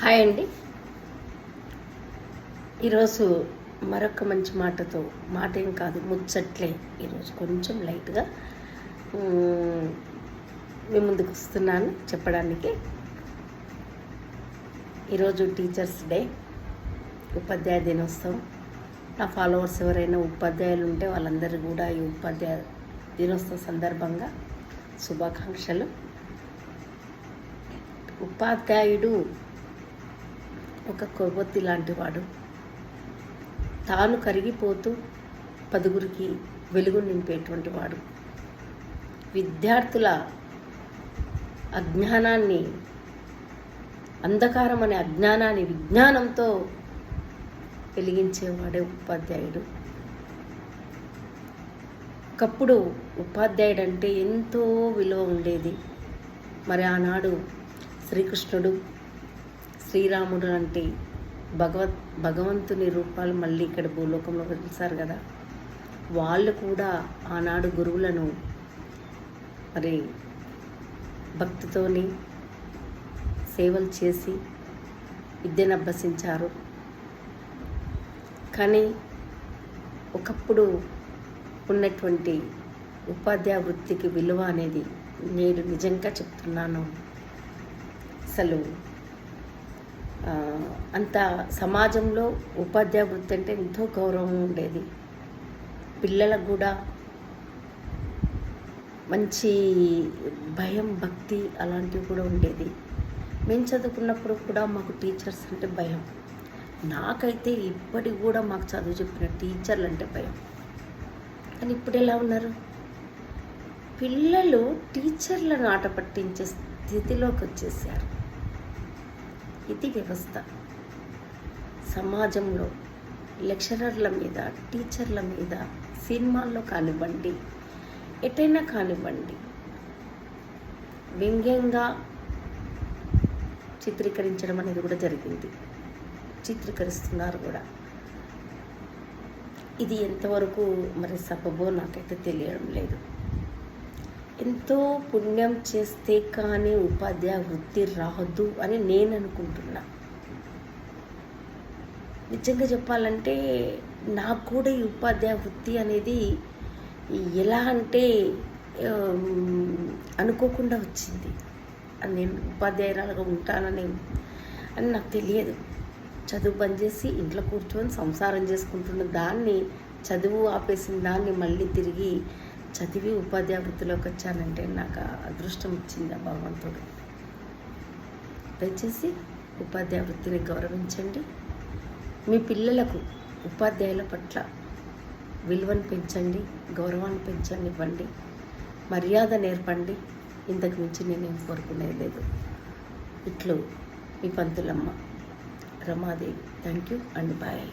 Hi అండి. ఈరోజు మరొక మంచి మాటతో మాట ఏం కాదు ముచ్చట్లే ఈరోజు. కొంచెం లైట్గా మీ ముందుకు వస్తున్నాను చెప్పడానికి. ఈరోజు టీచర్స్ డే ఉపాధ్యాయ దినోత్సవం. నా ఫాలోవర్స్ ఎవరైనా ఉపాధ్యాయులు ఉంటే వాళ్ళందరూ కూడా ఈ ఉపాధ్యాయ దినోత్సవ సందర్భంగా శుభాకాంక్షలు. ఉపాధ్యాయుడు ఒక కొవ్వొత్తి లాంటివాడు. తాను కరిగిపోతూ పదుగురికి వెలుగు నింపేటువంటి వాడు. విద్యార్థుల అజ్ఞానాన్ని అంధకారం అనే అజ్ఞానాన్ని విజ్ఞానంతో వెలిగించేవాడే ఉపాధ్యాయుడు. ఒకప్పుడు ఉపాధ్యాయుడు అంటే ఎంతో విలువ ఉండేది. మరి ఆనాడు శ్రీకృష్ణుడు శ్రీరాముడు అంటే భగవత్ భగవంతుని రూపాలు మళ్ళీ ఇక్కడ భూలోకంలో వెలిసారు కదా. వాళ్ళు కూడా ఆనాడు గురువులను మరి భక్తితోని సేవలు చేసి విద్యను అభ్యసించారు. కానీ ఒకప్పుడు ఉన్నటువంటి ఉపాధ్యాయ వృత్తికి విలువ అనేది నేను నిజంగా చెప్తున్నాను. అసలు అంత సమాజంలో ఉపాధ్యాయ వృత్తి అంటే ఎంతో గౌరవం ఉండేది. పిల్లలకు కూడా మంచి భయం భక్తి అలాంటివి కూడా ఉండేది. మేము చదువుకున్నప్పుడు కూడా మాకు టీచర్స్ అంటే భయం. నాకైతే ఇప్పటికి కూడా మాకు చదువు చెప్పిన టీచర్లు అంటే భయం. కానీ ఇప్పుడు ఎలా ఉన్నారు? పిల్లలు టీచర్లను ఆట పట్టించే స్థితిలోకి వచ్చేసారు. ఇది వ్యవస్థ సమాజంలో లెక్చరర్ల మీద టీచర్ల మీద సినిమాల్లో కానివ్వండి ఎటైనా కానివ్వండి వ్యంగ్యంగా చిత్రీకరించడం అనేది కూడా జరిగింది. చిత్రీకరిస్తున్నారు కూడా. ఇది ఎంతవరకు మరి సబబో నాకైతే తెలియడం లేదు. ఎంతో పుణ్యం చేస్తే కానీ ఉపాధ్యాయ వృత్తి రాదు అని నేను అనుకుంటున్నా. నిజంగా చెప్పాలంటే నాకు కూడా ఈ ఉపాధ్యాయ వృత్తి అనేది ఎలా అంటే అనుకోకుండా వచ్చింది. అని నేను ఉపాధ్యాయురాలుగా ఉంటానని అని నాకు తెలియదు. చదువు బంద్ చేసి ఇంట్లో కూర్చొని సంసారం చేసుకుంటున్న దాన్ని చదువు ఆపేసిన దాన్ని మళ్ళీ తిరిగి చదివి ఉపాధ్యాయ వృత్తిలోకి వచ్చానంటే నాకు అదృష్టం ఇచ్చింది ఆ భగవంతుడు. దయచేసి ఉపాధ్యాయ వృత్తిని గౌరవించండి. మీ పిల్లలకు ఉపాధ్యాయుల పట్ల విలువను పెంచండి గౌరవాన్ని పెంచండి ఇవ్వండి మర్యాద నేర్పండి. ఇంతకు మించి నేనేం కోరుకునేది లేదు. ఇట్లు మీ పంతులమ్మ Ramadevi. Thank you and bye.